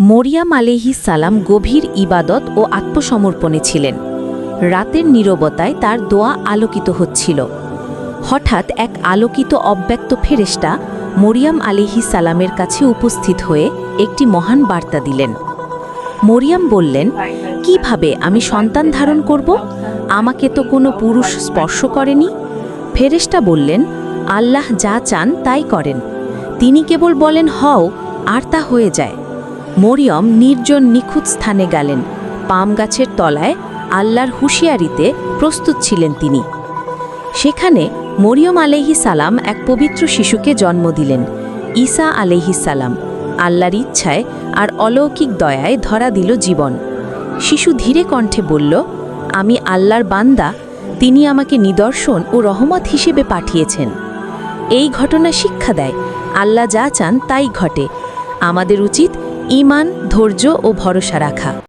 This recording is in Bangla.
মরিয়াম আলেহি সালাম গভীর ইবাদত ও আত্মসমর্পণে ছিলেন। রাতের নীরবতায় তার দোয়া আলোকিত হচ্ছিল। হঠাৎ এক আলোকিত অব্যক্ত ফেরেশতা মরিয়াম আলিহি সালামের কাছে উপস্থিত হয়ে একটি মহান বার্তা দিলেন। মরিয়াম বললেন, কীভাবে আমি সন্তান ধারণ করব? আমাকে তো কোনো পুরুষ স্পর্শ করেনি? ফেরেশতা বললেন, আল্লাহ যা চান তাই করেন। তিনি কেবল বলেন, হও, আর তা হয়ে যায়। মরিয়ম নির্জন নিখুঁত স্থানে গেলেন। পাম গাছের তলায় আল্লাহর হুঁশিয়ারিতে প্রস্তুত ছিলেন তিনি। সেখানে মরিয়ম আলাইহি সালাম এক পবিত্র শিশুকে জন্ম দিলেন। ঈসা আলাইহি সালাম। আল্লাহর ইচ্ছায় আর অলৌকিক দয়ায় ধরা দিল জীবন। শিশু ধীরে কণ্ঠে বলল, আমি আল্লাহর বান্দা, তিনি আমাকে নিদর্শন ও রহমত হিসেবে পাঠিয়েছেন। এই ঘটনা শিক্ষা দেয়, আল্লাহ যা চান তাই ঘটে। আমাদের উচিত ঈমান ধৈর্য ও ভরসা রাখা।